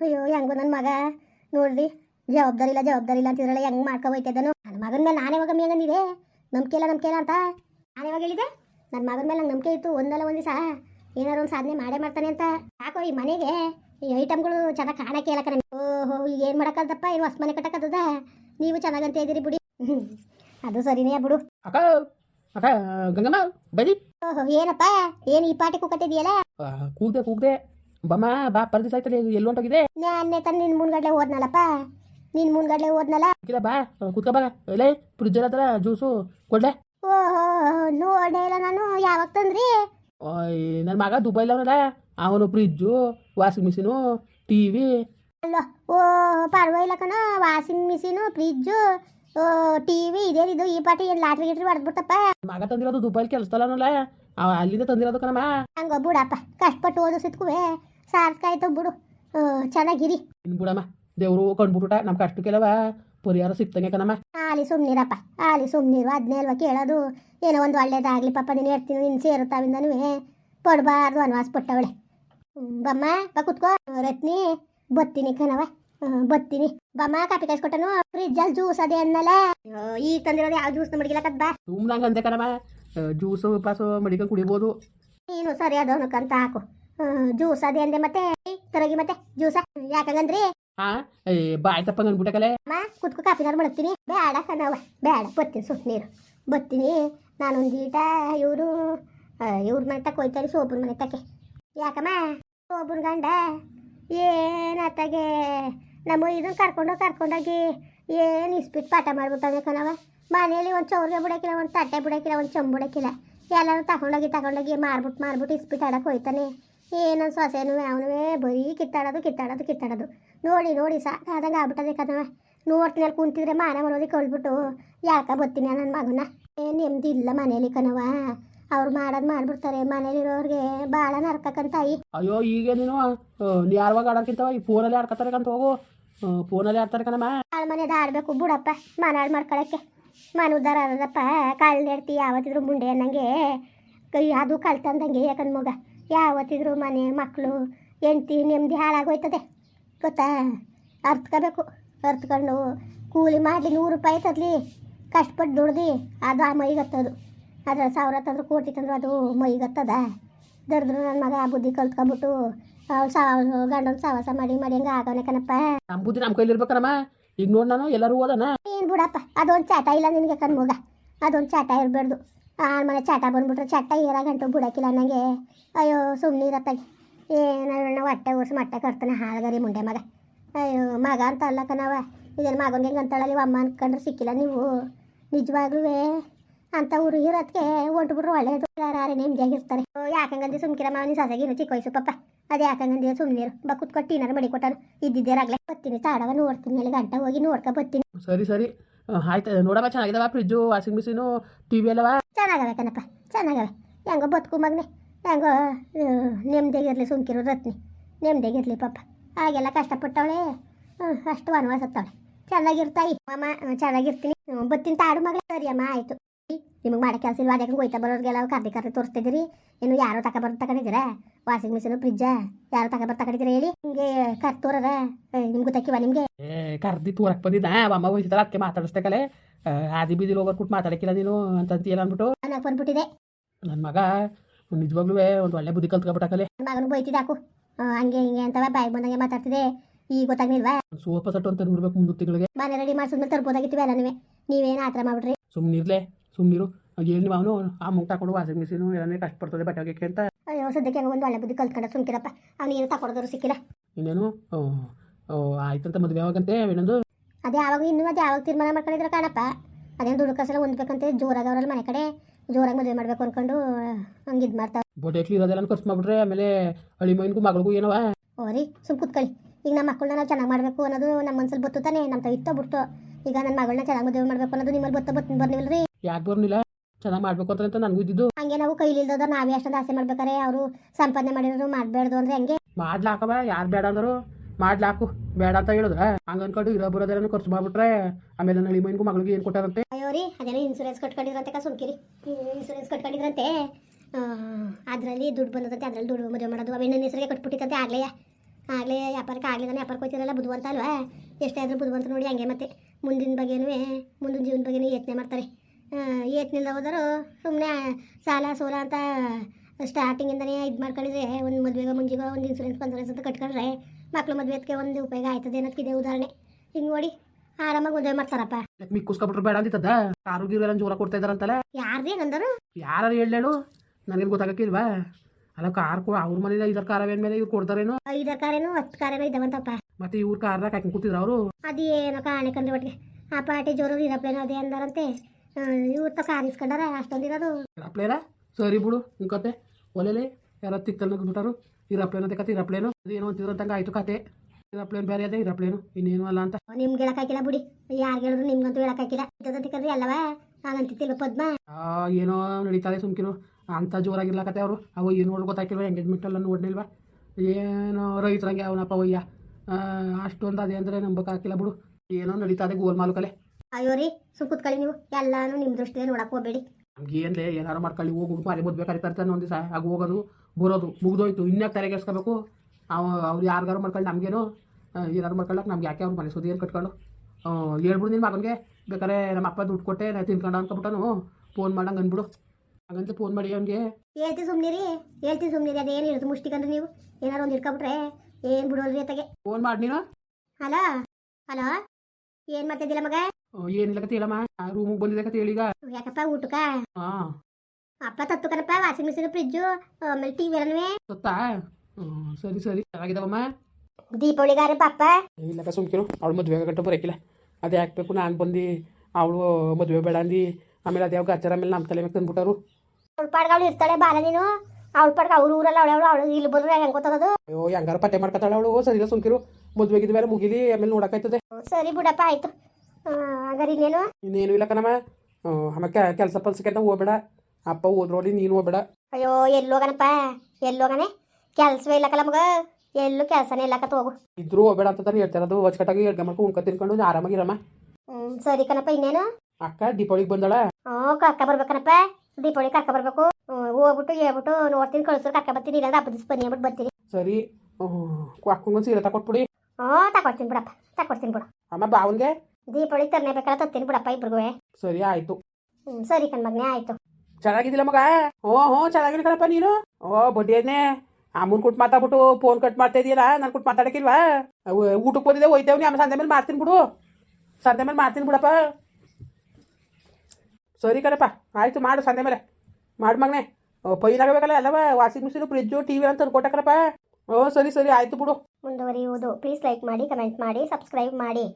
ಅಯ್ಯೋ ಹೆಂಗೋ ನನ್ನ ಮಗ? ನೋಡ್ರಿ ಜವಾಬ್ದಾರಿ ಇಲ್ಲ ಜವಾಬ್ದಾರಿ ಇಲ್ಲ ಅಂತಿದ್ರಲ್ಲ ಹೆಂಗ್ ಮಾಡ್ಕೊ ಹೋಯ್ತಿದ್ದನು? ನನ್ನ ಮಗನ ಮೇಲೆ ನಾನೇ ಹೋಗ ಮೇಗಂದಿದೆ ನಂಬಿಕೆ ಇಲ್ಲ ನಂಬಿಕೆ ಇಲ್ಲ ಅಂತ? ನಾನು ಯಾವಾಗ ಹೇಳಿದೆ ನನ್ನ ಮಗನ ಮೇಲೆ ನಂಗೆ ನಂಬಿಕೆ ಇತ್ತು ಒಂದಲ್ಲ ಒಂದು ದಿವಸ. ಏನಾರು ಒಂದು ಸಾಧನೆ ಮಾಡೇ ಮಾಡ್ತಾನೆ ಅಂತ. ಯಾಕೋ ಈ ಮನೆಗೆ ಈ ಐಟಮ್ಗಳು ಚೆನ್ನಾಗಿ ಕಾಣಕ್ಕೆ ಇಲ್ಲ ಕಣೆ. ಓಹೋ ಈಗ ಏನು ಮಾಡೋಕ್ಕಲ್ದಪ್ಪ? ಏನು ಹೊಸ ಮನೆ ಕಟ್ಟಕ್ಕದ ನೀವು ಚೆನ್ನಾಗಂತ ಇದ್ದೀರಿ ಬಿಡಿ. ಅದು ಸರಿನೇ ಬಿಡು. ಅಕ್ಕ ಅಕ್ಕ ಗಂಗಮ್ಮ ಬರೀ ಓಹೋ ಏನಪ್ಪ? ಏನು ಈ ಪಾಟಿ ಕುಕ್ಕತ್ತಿದೆಯಲ್ಲ ಕೂಗ್ದೆ ಕೂಗ್ದೆ. ಬಮ್ಮ ಬಾ ಪರದೆ ಆಯ್ತಲ್ಲ ಎಲ್ಲಿ ಹೊಂಟೋಗಿದೆ ನಾನೇ ತಾನು ನಿನ್ನ ಮುಂದ್ಗಡ್ಲೆ ಓದ್ನಲ್ಲಪ್ಪ ನಿನ್ ಮುಂದ್ಗಡ್ಲೆ ಓದ್ನಲ್ಲ ಇಲ್ಲ ಬಾ ಕೂತ್ಕೊ ಬಾ. ಇಲ್ಲೇ ಫ್ರಿಜ್ ಹತ್ರ ಜ್ಯೂಸು ಕೊಡ್ಲೆ. ಓಹೋ ನೋಡೇ ಇಲ್ಲ ನಾನು ಯಾವಾಗ ತಂದ್ರಿ? ಓಯ್ ನನ್ನ ಮಗ ದುಬೈಲ್ ಅವನಲ್ಲ ಅವನು ಫ್ರಿಜ್ಜು ವಾಷಿಂಗ್ ಮಿಷಿನು ಟಿವಿ ಅಲ್ಲ ಓ ಪರವಾಗಿಲ್ಲ ಕಣ ವಾಷಿಂಗ್ ಮಿಷಿನು ಫ್ರಿಜ್ಜು ಓ ಟಿವಿ ಇದೇನಿದು ಈ ಪಾಟಿ ಏನು ಲಾಟ್ರಿ ಗಿಟ್ರಿ ಹೊಡೆದ್ಬಿಡ್ತಪ್ಪ ಮಗ ತಂದಿರೋದು ದುಬೈಲ್ ಕೆಲಸದಲ್ಲನಲ್ಲ ಅವ ಅಲ್ಲಿಂದ ತಂದಿರೋದು ಕಣಮ್ಮ. ಹಂಗ ಬಿಡಪ್ಪ ಕಷ್ಟಪಟ್ಟು ಓದಿಸಿದ್ಕುವೆ. ಸಾರ್ಸ್ಕಾಯ್ತು ಬಿಡು. ಆ, ಚೆನ್ನಾಗಿರಿ. ಬಿಡಮ್ಮ ದೇವರು ಕಂಡ್ಬಿಟ್ಟುಟ ನಮ್ಮ ಕಷ್ಟಕ್ಕೆಲ್ಲವ ಪರಿಹಾರ ಸಿಕ್ತಂಗೆ ಕಣಮ್ಮ. ಆಲಿ ಸುಮ್ನಿರಪ್ಪ ಆಲಿ ಸುಮ್ನಿರು ಅದನ್ನೇ ಅಲ್ವಾ ಕೇಳೋದು. ಏನೋ ಒಂದು ಒಳ್ಳೇದಾಗ್ಲಿ ಪಾಪ ನೀನು ಹೇಳ್ತೀನಿ ನೀನು ಸೇರುತ್ತಾವಿಂದನೂ. ಕೊಡಬಾರ್ದು ಅನ್ವಾಸ ಪಟ್ಟವಳೆ. ಬಮ್ಮ ಬಾ ಕುತ್ಕೋ. ರತ್ನಿ ಬತ್ತೀನಿ ಕಣವ ಬತ್ತೀನಿ. ಬಮ್ಮ ಕಾಪಿ ಕಾಯಿಸ್ಕೊಟ್ಟನು ಫ್ರಿಜ್ಜಲ್ಲಿ ಜ್ಯೂಸ್ ಅದೇ ಅನ್ನಲ್ಲ. ಈ ಈಗ ತಂದಿರೋದು ಯಾವ ಜ್ಯೂಸ್ ಮಡಗಿಲಕ್ಕದ್ ಬಾ. ಸುಮ್ಮನೆ ಅಂದೆ ಕಣವ ಜ್ಯೂಸು ಪಾಸು ಮಡಿಕೊಂಡು ಕುಡಿಬೋದು. ನೀನು ಸರಿ ಅದನ್ನಕ್ಕಂತ ಹಾಕು. ಜ್ಯೂಸ್ ಅದೇ ಅಂದೆ ಮತ್ತೆ. ತರಗಿ ಮತ್ತೆ ಜ್ಯೂಸ. ಯಾಕಂಗಂದ್ರಿ ಹಾ ಏ ಬಾಯ್ ತಪ್ಪಂಗೆ ಅನ್ಬಿಟ್ಟಕಲೆ ಅಮ್ಮ ಕುತ್ಕೋ ಕಾಪಿನಾರು ಮಡಗ್ತೀನಿ. ಬೇಡ ಕಣವ ಬೇಡ ಬತ್ತೀನಿ ಸುಟ್ಟು ನೀರು. ಬತ್ತೀನಿ ನಾನೊಂದು ಈಟ ಇವರು ಇವ್ರ ಮನೆ ತಕ್ಕ ಹೋಯ್ತಾರೆ ಸೋಬ್ರ ಮನೆ ತಕ್ಕೆ ಯಾಕಮ್ಮ? ಸೋಬ್ರ ಗಂಡ ಏನತ್ತಾಗೆ ನಮ್ಮ ಇದನ್ನ ಕರ್ಕೊಂಡೋಗಿ ಕರ್ಕೊಂಡೋಗಿ ಏನು ಇಸ್ಬಿಟ್ಟು ಪಾಠ ಮಾಡ್ಬಿಟ್ಟಾನೆ ಕಣವ ಮನೇಲಿ ಒಂದು ಚೌರ್ಗೆ ಬಿಡೋಕಿಲ್ಲ ಒಂದು ತಟ್ಟೆ ಬಿಡೋಕಿಲ್ಲ ಒಂದು ಚೊಂಬು ಬಿಡೋಕಿಲ್ಲ. ಎಲ್ಲರೂ ತಗೊಂಡೋಗಿ ತಗೊಂಡೋಗಿ ಮಾರ್ಬಿಟ್ಟು ಮಾರ್ಬಿಟ್ಟು ಇಸ್ಬಿಟ್ಟು ಆಡಕ್ಕೆ ಹೋಯ್ತಾನೆ. ಏನೋ ಸೊಸೆನೂ ಅವನು ಬರೀ ಕಿತ್ತಾಡೋದು ಕಿತ್ತಾಡೋದು ಕಿತ್ತಾಡೋದು. ನೋಡಿ ನೋಡಿ ಸಾಕಾದಂಗೆ ಆಗ್ಬಿಟ್ಟದೆ ಕದವ ನೋಡ್ತೀನಿ ಅಲ್ಲಿ ಕುಂತಿದ್ರೆ ಮಾನ ಮರೋದಿ ಕಳ್ಬಿಟ್ಟು ಯಾಕ ಬರ್ತೀನಿ ನನ್ನ ಮಗನ? ಏನು ನೆಮ್ಮದಿ ಇಲ್ಲ ಮನೇಲಿ ಕಣವ ಅವ್ರು ಮಾಡೋದು ಮಾಡ್ಬಿಡ್ತಾರೆ. ಮನೇಲಿರೋರಿಗೆ ಭಾಳ ನರ್ಕಕ್ಕಂತಾಯಿ ಅಯ್ಯೋ ಈಗ ನೀನು ಯಾರವಾಗ ಆಡಕ್ಕಿಂತವ ಈ ಫೋನಲ್ಲಿ ಆಡ್ಕತಾರೆ ಕಂತ ಹೋಗು. ಫೋನಲ್ಲಿ ಆಡ್ತಾರೆ ಕಣಮ್ಮ. ಹಾಳು ಮನೆದ ಆಡಬೇಕು ಬಿಡಪ್ಪ ಮನಾಳು ಮಾಡ್ಕೊಳಕ್ಕೆ. ಮನೆ ಉದ್ದಾರ ಆದದಪ್ಪ ಕಾಲ್ ನೆಡ್ತಿ ಯಾವತ್ತಿದ್ರು ಮುಂಡೆ ಅನ್ನಂಗೆ ಕೈ ಅದು ಕಳ್ತಂದಂಗೆ ಯಾಕಂದ್ ಮಗ. ಯಾವತ್ತಿದ್ರು ಮನೆ ಮಕ್ಕಳು ಹೆಂಡ್ತಿ ನೆಮ್ಮದಿ ಹಾಳಾಗೋಯ್ತದೆ. ಗೊತ್ತಾ? ಅರ್ತ್ಕೋಬೇಕು. ಅರ್ತ್ಕೊಂಡು ಕೂಲಿ ಮಾಡಲಿ ನೂರು ರೂಪಾಯಿ ತದ್ಲಿ ಕಷ್ಟಪಟ್ಟು ದುಡ್ದು ಅದು ಆ ಮೈಗತ್ತದು ಅದ್ರ ಸಾವಿರ ತಂದ್ರೆ ಕೋಟಿ ತಂದ್ರೆ ಅದು ಮೈಗತ್ತದ ದರ್ದ್ರು ನನ್ನ ಮಗ ಆ ಬುದ್ಧಿ ಕಲ್ತ್ಕೊಂಬಿಟ್ಟು ಅವ್ರು ಸಾವ ಗಂಡನ ಸಾವಾಸ ಮಾಡಿ ಮಾಡಿ ಹಂಗೆ ಆಗವನೆ ಕಣಪ್ಪ? ನಮ್ಮ ಬುದ್ಧಿ ನಮ್ಮ ಕೈಲಿ ಇರ್ಬೇಕಮ್ಮ ಈಗ ನೋಡಿ ನಾನು ಎಲ್ಲರೂ ಓದನ ಏನು ಬಿಡಪ್ಪ? ಅದೊಂದು ಚಾಟ ಇಲ್ಲ ನಿನಗೆ ಕಣ್ಮಗ. ಅದೊಂದು ಚಾಟ ಇರಬಾರ್ದು. ಆ ಮನೆ ಚಟ ಬಂದ್ಬಿಟ್ರೆ. ಚಟ ಏರ ಗಂಟು ಬಿಡಕ್ಕಿಲ್ಲ ನನಗೆ ಅಯ್ಯೋ ಸುಮ್ಮನೆ ಇರತ್ತಾಗೆ ಏನೋ ಹೊಟ್ಟೆ ಉರ್ಸಿ, ಮಟ್ಟೆ ಕಟ್ತಾನೆ ಹಾಳಗರಿ ಮುಂಡೆ ಮಗ. ಅಯ್ಯೋ, ಮಗ ಅಂತ ಅಲ್ಲ ಕಣವ ಇದೇನು ಮಗನಿಗೆ ಹೆಂಗೆ ಅಮ್ಮ ಅನ್ಕೊಂಡ್ರೆ ಸಿಕ್ಕಿಲ್ಲ ನೀವು. ನಿಜವಾಗ್ಲೂ ಅಂತ ಊರು ಇರೋದಕ್ಕೆ ಹೊಂಟ್ಬಿಟ್ರೆ. ಒಳ್ಳೆಯದು ಯಾರು ನೆಮ್ಮದಿಯಾಗಿರ್ತಾರೆ ಯಾಕಂಗಂದಿ ಸುಮ್ಕಿರಮ್ಮ ನೀನು ಸಸಾಗಿನ ಚಿಕ್ಕ ವಯಸ್ಸು ಪಪ್ಪ. ಅದು ಯಾಕಂಗಂದಿ ಸುಮ್ಮನೆ ಬಾ ಕುತ್ಕೊಟ್ಟು ಟೀನಾರು ಮಡಿ ಕೊಟ್ಟಾನು ಇದ್ದಿದ್ದೇರಾಗ್ಲೇ. ಬರ್ತೀನಿ ತಾಡವ ನೋಡ್ತೀನಿ ಅಲ್ಲಿ ಗಂಟ ಹೋಗಿ ನೋಡ್ಕೊ ಬರ್ತೀನಿ ಸರಿ ಸರಿ. ಆಯ್ತು ನೋಡಮ್ಮ ಚೆನ್ನಾಗಿದಾವ fridge washing machine T V ಎಲ್ಲವ? ಚೆನ್ನಾಗವೆ ಕಣಪ್ಪ ಚೆನ್ನಾಗವೆ. ಹೆಂಗೋ ಬದುಕು ಮಗನೆ ಹೆಂಗೋ ನೆಮ್ಮದಿಗಿರಲಿ ಸುಮ್ಕಿರು ರತ್ನಿ ನೆಮ್ಮದಿಗಿರಲಿ ಪಾಪ. ಹಾಗೆಲ್ಲ ಕಷ್ಟಪಟ್ಟವಳೆ ಅಷ್ಟು ವನವಾಸ ಹತ್ತವಳೆ. ಚೆನ್ನಾಗಿರ್ತಾಯಿ ಹ್ಞೂ, ಚೆನ್ನಾಗಿರ್ತೀನಿ. ಬತ್ತೀನಿ ತಾಡು ಮಗಳೇ ಸರಿಯಮ್ಮ ಆಯಿತು. ನಿಮಗೆ ಮಾಡೋ ಕೆಲಸ ಇಲ್ವಾ ಅದಕ್ಕೆ ಹೋಯ್ತಾ ಬರೋರಿಗೆಲ್ಲ ಕರ್ದಿ ಕರ್ದಿ ತೋರಿಸ್ತಿದ್ದೀರಿ ಇನ್ನು ಯಾರೋ ತಗೊಬರೋದು ತಗೊಂಡಿದ್ದೀರಾ ವಾಷಿಂಗ್ ಮಿಷಿನ್ ಫ್ರಿಜ್ಜ ಯಾರು ತಗೊಬರ್ ತಗೊಂಡಿದ್ದೀರಾ ಹೇಳಿ? ನಿಮಗೆ ಕರ್ ತೋರದ ನಿಮ್ಗೆ ಗೊತ್ತಾಕಿವ ನಿಮಗೆ? ಕರ್ದಿ ತೋರಕ್ ಬಂದಿದ್ದ? ಅಮ್ಮ ಹೋಯ್ತಾರ ಅದಕ್ಕೆ ಮಾತಾಡಿಸ್ದೆ ಕಲೆ. ಆದಿ ಬೀದಿಲಿ ಹೋಗೋರು ಕೊಟ್ಟು ಮಾತಾಡಕ್ಕಿಲ್ಲ ನೀನು ಅಂತಂತೀಯಲ್ಲ ಅಂದ್ಬಿಟ್ಟು? ನನಗೆ ಬಂದ್ಬಿಟ್ಟಿದೆ. ನನ್ನ ಮಗ ನಿಜವಾಗ್ಲೂ ಒಂದು ಒಳ್ಳೆ ಬುದ್ಧಿ ಕಲ್ತ್ಕೊಬಿಟ್ಟಕಲೆ ನನ್ನ ಮಗನಿಗೆ ಬೈತಿದ್ದೆ ಹಾಕು. ಆ, ಹಂಗೆ ಹಿಂಗೆ ಅಂತವ ಬಾಯಿಗೆ ಬಂದಂಗೆ ಮಾತಾಡ್ತಿದೆ. ಈಗ ಗೊತ್ತಾಗ್ಲಿಲ್ವಾ? ಸೋಪ ಸಟ್ಟು ಅಂತ ನೋಡ್ಬೇಕು ಮುಂದೆ ತಿಂಗಳಿಗೆ. ಮನೆ ರೆಡಿ ಮಾಡಿಸಿದ್ಮೇಲೆ ತರ್ಬೋದಾಗಿತ್ತು ಎಲ್ಲ ನೀವೇ. ನೀವೇನು ಆ ಥರ ಸುಮ್ಮನಿರ್ಲೆ ಸುಮ್ಮನಿರು ಏನು ಅವನು ಆ ಮುಂಗ್ ತಗೊಂಡು ವಾಷಿಂಗ್ ಮಿಷಿನು ಕಷ್ಟ ಪಡ್ತದೆ ಬಟ್ಟೆ ಹೋಗಿ ಅಂತ. ಅಯ್ಯೋ ಸದ್ಯಕ್ಕೆ ಒಂದು ಒಳ್ಳೆ ಬುದ್ಧಿ ಕಲ್ತ್ಕೊಂಡ ಸುಮ್ಕಿರಪ್ಪ. ಅವ್ನು ಏನು ತಗೊಡೋದ್ರು ಸಿಕ್ಕಿಲ್ಲ. ಇನ್ನೇನು? ಆಯ್ತಂತ ಮದುವೆ ಯಾವಾಗಂತೆ ಏನೊಂದು ಅದೇ ಯಾವಾಗ ಇನ್ನೂ ಅದು ಯಾವಾಗ ತೀರ್ಮಾನ ಮಾಡ್ಕೊಂಡಿದ್ರು ಕಾಣಪ್ಪ. ಅದೇನು ದುಡ್ಡು ಕಸಲ ಹೊಂದ್ಬೇಕಂತ ಜೋರಾಗಿ ಅವರಲ್ಲಿ ಮನೆ ಕಡೆ ಜೋರಾಗಿ ಮದುವೆ ಮಾಡ್ಬೇಕು ಅನ್ಕೊಂಡು ಹಂಗೆ ಇದು ಮಾಡ್ತಾವೆ ಬೋಟೆಕ್ಲಿ ಇರೋದೆಲ್ಲ ಖರ್ಚು ಮಾಡ್ಬಿಟ್ರೆ ಆಮೇಲೆ ಹಳಿ ಮೈನ್ಗೂ ಮಗಳಿಗೂ ಏನವ? ಓರಿ ಸುಮ್ ಕುತ್ಕೊಳ್ಳಿ. ಈಗ ನಮ್ಮ ಮಕ್ಕಳನ್ನ ನಾವು ಚೆನ್ನಾಗಿ ಮಾಡಬೇಕು ಅನ್ನೋದು ನಮ್ಮ ಮನ್ಸಲ್ಲಿ ಬತ್ತು ತಾನೆ ನಮ್ಮ ತಾಯಿ ಇತ್ತೋ ಬಿಡ್ತು. ಈಗ ನನ್ನ ಮಗಳನ್ನ ಚೆನ್ನಾಗಿ ಮದುವೆ ಮಾಡಬೇಕು ಅನ್ನೋದು ನಿಮ್ಮಲ್ಲಿ ಬತ್ತ ಬತ್ತು ಬರ್ನಿವಲ್ರಿ ಯಾಕೆ ಬರ್ನಿಲ್ಲ? ಚೆನ್ನಾಗಿ ಮಾಡ್ಬೇಕು ಅಂತ ನನಗೂ ಇದ್ದಿದ್ದು. ಹಂಗೆ ನಾವು ಕೈಲಿಲ್ದದ ನಾವೇ ಅಷ್ಟೊಂದು ಆಸೆ ಮಾಡ್ಬೇಕಾರೆ ಅವರು ಸಂಪಾದನೆ ಮಾಡಿರೋರು ಮಾಡಬೇಡ್ದು ಅಂದ್ರೆ ಹೆಂಗೆ? ಮಾಡ್ಲಾಕವ ಯಾರು ಬೇಡ ಅಂದರು? ಮಾಡ್ಲಾಕು ಬೇಡ ಅಂತ ಹೇಳಿದ್ರ? ಹಂಗ ಅನ್ಕೊಂಡು ಇರೋ ಬರೋದೆಲ್ಲ ಖರ್ಚು ಮಾಡ್ಬಿಟ್ರೆ ಆಮೇಲೆ ನಳಿ ಮೈನ್ಗೂ ಮಗಳಿಗೆ ಏನು ಕೊಟ್ಟಾರಂತೆ? ಅಯ್ಯೋ ರೀ ಅದೇನೋ ಇನ್ಸೂರೆನ್ಸ್ ಕಟ್ಕೊಂಡಿದ್ರಂತೆ ಸುಮ್ಕಿರಿ. ಇನ್ಸೂರೆನ್ಸ್ ಕಟ್ಕೊಂಡಿದ್ರಂತೆ. ಅದರಲ್ಲಿ ದುಡ್ಡು ಬಂದದಂತೆ ಅದರಲ್ಲಿ ದುಡ್ಡು ಮದುವೆ ಮಾಡೋದು ಅವೇ ನನ್ನ ಹೆಸರಿಗೆ ಕಟ್ಬಿಟ್ಟಿತ್ತಂತೆ ಆಗ್ಲೇ. ಆಗಲೇ ವ್ಯಾಪಾರಕ್ಕೆ ಆಗ್ಲಿದ್ದಾನೆ ವ್ಯಾಪಾರಕ್ಕೆ ಹೋಗ್ತಿರಲ್ಲ ಬುದ್ಧಿವಂತ ಅಲ್ವಾ ಎಷ್ಟೇ ಆದರೂ ಬುದ್ಧಿವಂತ ನೋಡಿ ಹಂಗೆ ಮತ್ತೆ ಮುಂದಿನ ಬಗ್ಗೆನೂ ಮುಂದಿನ ಜೀವನ ಬಗ್ಗೆನೂ ಯೋಚನೆ ಮಾಡ್ತಾರೆ. ಯೋಚನೆಲ್ದ ಹೋದರು ಸುಮ್ಮನೆ ಸಾಲ ಸೋಲ ಅಂತ ಸ್ಟಾರ್ಟಿಂಗಿಂದನೇ ಇದು ಮಾಡ್ಕೊಂಡಿದ್ರೆ ಒಂದು ಮದುವೆಗೆ ಮುಂಜಿಗೆ ಒಂದು ಇನ್ಸೂರೆನ್ಸ್ ಪನ್ಸೂರೆನ್ಸ್ ಅಂತ ಕಟ್ಕೊಂಡ್ರೆ ಮಕ್ಳು ಮದುವೆಗೆ ಒಂದು ಉಪಯೋಗ ಆಯ್ತದೆ ಅನ್ನೋದಕ್ಕಿದೆ ಉದಾಹರಣೆ. ಹಿಂಗೆ ನೋಡಿ ಆರಾಮಾಗಿ ಮದುವೆ ಮಾಡ್ತಾರಪ್ಪ. ಮಿಕ್ಕುಸ್ಕೊಬಿಟ್ರೆ ಬೇಡ ಅಂದಿತ್ತದ? ಕಾರು ಗೀರು ಎಲ್ಲ ಜೋರ ಕೊಡ್ತಾ ಇದಾರಂತಲ್ಲ ಯಾರ್ದೇ ಅಂದರು ಯಾರು ಹೇಳೇಳು ನನಗೆ ಗೊತ್ತಾಗಕ್ಕಿಲ್ವಾ? ಅಲ್ಲ ಕಾರ್ ಕೊ ಅವ್ರ ಮನೇಲಿ ಐದಾರು ಕಾರ್ ಏನ್ ಮೇಲೆ ಇವ್ರು ಕೊಡ್ತಾರೇನು? ಐದಾರು ಕಾರೇನು ಹತ್ತು ಕಾರೇನೋ ಇದಾವಂತಪ್ಪ. ಮತ್ತೆ ಇವ್ರ ಕಾರ್ದಾಗ ಹಾಕಿ ಕೂತಿದ್ರು ಅವರು? ಅದೇನೋ ಕಾಣೆ ಕಂಡ್ರೆ ಒಟ್ಟಿಗೆ ಆ ಪಾರ್ಟಿ ಜೋರು ಇರಪ್ಪೇನೋ ಅದೇ ಅಂದಾರಂತೆ. ಇವ್ರ ತಕ ಆರಿಸ್ಕೊಂಡಾರ ಅಷ್ಟೊಂದು ಇರೋದು. ಸರಿ ಬಿಡು ಕತೆ. ಒಲೆಲೆ ಯಾರ ತಿಕ್ಕಲ್ ಬಿಟ್ಟಾರು. ಈ ಅದೇ ಕತೆ ಇರಪ್ಲೇನು. ಏನೋ ಅಂತಿದ್ರು ಅಂತಂಗ ಆಯ್ತು ಕತೆ. ಇರಪ್ಲೇನ್ ಬೇರೆ ಅದೇ ಇರಪ್ಲೇನು. ಇನ್ನೇನು ಅಲ್ಲ ಅಂತ. ನಿಮ್ಗೆ ಹೇಳಕ್ಕಾಗಿಲ್ಲ ಬಿಡಿ. ಯಾರು ಹೇಳಿದ್ರು ನಿಮ್ಗಂತೂ ಹೇಳಕ್ಕಾಗಿಲ್ಲ. ಅಲ್ಲವಾ ಅಲ್ಲವ ಹಾಗಂತಿತ್ತಿಲ್ಲ ಪದ್ಮ. ಆ, ಏನೋ ನಡೀತಾರೆ ಸುಮ್ಕಿರು ಅಂತ ಜೋರಾಗಿರ್ಲಕತ್ತೆ ಅವರು. ಅವ ಏನು ನೋಡಿ ಗೊತ್ತಾಗಿಲ್ವ ಎಂಗೇಜ್ಮೆಂಟ್ ಎಲ್ಲ ನೋಡ್ಲಿಲ್ವಾ ಏನೋ ರೈತರಂಗೆ ಅವನಪ್ಪ ಒಯ್ಯ. ಅಷ್ಟೊಂದು ಅದೇ ಅಂದರೆ ನಂಬಕ್ಕಾಗಿಲ್ಲ ಬಿಡು. ಏನೋ ನಡೀತಾ ಇದೆ ಗೋಲ್ ಮಾಲುಕಲೆ ಅಯ್ಯೋ ರೀ ಸುಮ್ ಕೂತ್ಕೊಳ್ಳಿ ನೀವು. ಎಲ್ಲಾನು ನಿಮ್ಮ ದೃಷ್ಟಿಯಲ್ಲಿ ನೋಡಕ್ ಹೋಗ್ಬೇಡಿ. ನಮ್ಗೆ ಏನ್ಲೇ ಏನಾರು ಮಾಡ್ಕೊಳ್ಳಿ ಹೋಗಿ ಅಲ್ಲಿ ಮದುವೆ ಕರಿತಾರೆ ಒಂದು ದಿವಸ. ಆಗ ಹೋಗೋದು ಬರೋದು ಮುಗ್ದೋಯ್ತು. ಇನ್ಯಾಕೆ ತಲೆಗೆಡ್ಸ್ಕೋಬೇಕು ಅವ ಅವ್ರು ಯಾರಿಗಾರು ಮಾಡ್ಕೊಳ್ಳಿ ನಮ್ಗೇನು. ಏನಾರು ಮಾಡ್ಕೊಳ್ಳಕ್ ನಮ್ಗೆ ಯಾಕೆ ಅವ್ರು ಮನೆ ಸುದ್ದಿ ಏನು ಕಟ್ಕೊಂಡು? ಹೇಳ್ಬಿಡು ನಿನ್ನ ಮಗನಿಗೆ ಬೇಕಾದ್ರೆ ನಮ್ಮ ಅಪ್ಪ ದುಡ್ಡು ಕೊಟ್ಟೆ ನಾ ತಿನ್ಕೊಂಡು ಅನ್ಕೊಬಿಟ್ಟನು. ಫೋನ್ ಮಾಡಂಗೆ ಅಂದ್ಬಿಡು. ಹಾಗಂತ ಫೋನ್ ಮಾಡಿ ಅವನಿಗೆ. ಹೇಳ್ತೀನಿ ಸುಮ್ನಿರಿ ಹೇಳ್ತೀನಿ ಸುಮ್ನಿರಿ ಅದೇನು ಇರುತ್ತೆ ಮುಷ್ಟಿಕಂದ್ರೆ ನೀವು? ಏನಾರು ಒಂದು ಇಟ್ಕೊಬಿಟ್ರೆ ಏನು ಬಿಡೋಲ್ರಿ ಅತ್ತಗೆ. ಫೋನ್ ಮಾಡಿ ನೀನು. ಹಲೋ ಹಲೋ ಏನು ಮಾಡ್ತಿದ್ದಿಲ್ಲ ಮಗ? ಏನಿಲ್ಲ ಕತೆ ಹೇಳಮ್ಮ. ರೂಮಿಗೆ ಬಂದಿದೆ ಕತೆ ಈಗ. ಯಾಕಪ್ಪ ಊಟಕ್ಕ? ಹಾ. ಅಪ್ಪ ತತ್ತು ಕಣಪ್ಪ ವಾಷಿಂಗ್ ಮಿಷಿನ್ ಫ್ರಿಜ್ಜು ಆಮೇಲೆ ಟಿ ವಿ ಎಲ್ಲನೂ. ಗೊತ್ತಾ ಹ್ಮ್, ಸರಿ ಸರಿ. ಚೆನ್ನಾಗಿದ್ದಾವಮ್ಮ ದೀಪಾವಳಿಗಾರ ಪಾಪ. ಇಲ್ಲಕ್ಕ ಸುಮ್ಕಿರು ಅವಳು ಮದುವೆ ಗಂಟೆ ಬರೋಕಿಲ್ಲ. ಅದೇ ಹಾಕ್ಬೇಕು ನಾನು ಬಂದು ಅವಳು ಮದುವೆ ಬೇಡ ಅಂದು. ಆಮೇಲೆ ಅದ್ಯಾವ ಗಚ್ಚರ ಮೇಲೆ ನಮ್ಮ ತಲೆ ಮೇಲೆ ತಂದ್ಬಿಟ್ಟರು. ಅವಳ ಪಾಡ್ಗೆ ಅವಳು ಇರ್ತಾಳೆ ಬಾಲ ನೀನು. ಅವಳ ಪಾಡ್ಗೆ ಅವ್ರ ಊರಲ್ಲ ಅವಳು ಅವಳು ಅವಳು ಇಲ್ಲಿ ಬಂದ್ರೆ ಹೆಂಗೆ ಗೊತ್ತಾಗೋದು? ಅಯ್ಯೋ ಹೆಂಗಾರ ಪಟ್ಟೆ ಮಾಡ್ಕೊತಾಳೆ ಅವಳು. ಸರಿ ಸುಮ್ಕಿರು ಮದುವೆಗಿದ ಮೇಲೆ ಮುಗಿಲಿ ಆಮೇಲೆ ನೋಡೋಕ್ಕಾಯ್ತದೆ ಸರಿ ಬಿಡಪ್ಪ ಆಯ್ತು. ಆ, ಹಾಗಾದ್ರೆ ಇನ್ನೇನು ಇನ್ನೇನು ಇಲ್ಲ ಕಣಮ್ಮ. ಹ್ಮ್, ಆಮೇಲೆ ಕೆಲಸ ಪಲ್ಸಕ್ಕೆ ಹೋಗ್ಬೇಡ. ಅಪ್ಪ ಓದ್ರೋಲಿ ನೀನು ಹೋಗ್ಬೇಡ. ಅಯ್ಯೋ ಎಲ್ಲೋಗನಪ್ಪ ಎಲ್ಲೋಗನೆ ಕೆಲಸವೇ ಇಲ್ಲಕಲ್ಲ ಮಗ. ಎಲ್ಲೂ ಕೆಲಸನೇ ಇಲ್ಲಕತ್ತ ಹೋಗು. ಇದ್ರು ಹೋಗ್ಬೇಡ ಅಂತ ತಾನೇ ಹೇಳ್ತಾರದು ಹೊಚ್ಕಟ್ಟಾಗಿ ಎಡ್ಗ ಮಾಡ್ಕೊಂಡು ಉಣ್ಕೊ ತಿನ್ಕೊಂಡು ಆರಾಮಾಗಿರಮ್ಮ ಹ್ಞೂ ಸರಿ ಕಣಪ್ಪ ಇನ್ನೇನು? ಅಕ್ಕ ದೀಪಾವಳಿಗೆ ಬಂದಳ? ಹ್ಞೂ ಕರ್ಕ ಬರ್ಬೇಕನಪ್ಪ. ದೀಪಾವಳಿ ಕರ್ಕ ಬರ್ಬೇಕು. ಹೋಗ್ಬಿಟ್ಟು ಹೇಳ್ಬಿಟ್ಟು ನೋಡ್ತೀನಿ ಕಳ್ಸೋರು ಕರ್ಕ ಬರ್ತೀನಿ ಇಲ್ಲಾಂದ್ರೆ ಹಬ್ಬದ ದಿವಸ ಬನ್ನಿ ಅಂದ್ಬಿಟ್ಟು ಬರ್ತೀನಿ. ಸರಿ. ಅಕ್ಕಂಗೊಂದು ಸೀರೆ ತಕೊಟ್ಬಿಡಿ. ಹ್ಞೂ ತಕೊಡ್ತೀನಿ ಬಿಡಪ್ಪ ತಕೊಡ್ತೀನಿ ಬಿಡು. ಅಮ್ಮ ಬಾವನ್ಗೆ ದೀಪಾವಳಿ ತರನೇ ಬೇಕಾದ್ರೆ ಬಿಡಪ್ಪ ಇಬ್ರಿಗೂ ಸರಿ ಆಯ್ತು. ಹ್ಮ್ ಸರಿ ಕಣ್ಮಗ್ನೆ ಆಯ್ತು. ಚೆನ್ನಾಗಿದ್ದಿಲ್ಲ ಮಗ? ಹ್ಞೂ ಹ್ಞೂ ಚೆನ್ನಾಗಿಲ್ಲ ಕಣಪ್ಪ ನೀನು? ಓ ಬಡ್ಡಿಯನ್ನೇ ಅಮ್ಮನ್ ಕೊಟ್ಟು ಮಾತಾಡ್ಬಿಟ್ಟು ಫೋನ್ ಕಟ್ ಮಾಡ್ತಾ ಇದೆಯಲ್ಲ ನಾನು ಕೊಟ್ಟು ಮಾತಾಡಕ್ಕಿಲ್ವಾ? ಊಟಕ್ಕೆ ಬಂದಿದ್ದೆ ಹೋಯ್ತೇವೆ ಆಮೇಲೆ ಸಂಜೆ ಮೇಲೆ ಮಾಡ್ತೀನಿ ಬಿಡು. ಸಂಜೆ ಮೇಲೆ ಮಾಡ್ತೀನಿ ಬಿಡಪ್ಪ. ಸರಿ ಕಣಪ್ಪ ಆಯಿತು ಮಾಡು ಸಂಜೆ ಮೇಲೆ. ಮಾಡು ಮಗ್ನೆ. ಪೈನಾಗಬೇಕಲ್ಲ ಅಲ್ಲವ washing machine fridge T V ಅಂತ ಕಡಪ್ಪ ಓ ಸರಿ ಸರಿ ಆಯಿತು ಬಿಡು. ಮುಂದುವರಿಯುವುದು. ಪ್ಲೀಸ್ ಲೈಕ್ ಮಾಡಿ ಕಮೆಂಟ್ ಮಾಡಿ ಸಬ್ಸ್ಕ್ರೈಬ್ ಮಾಡಿ.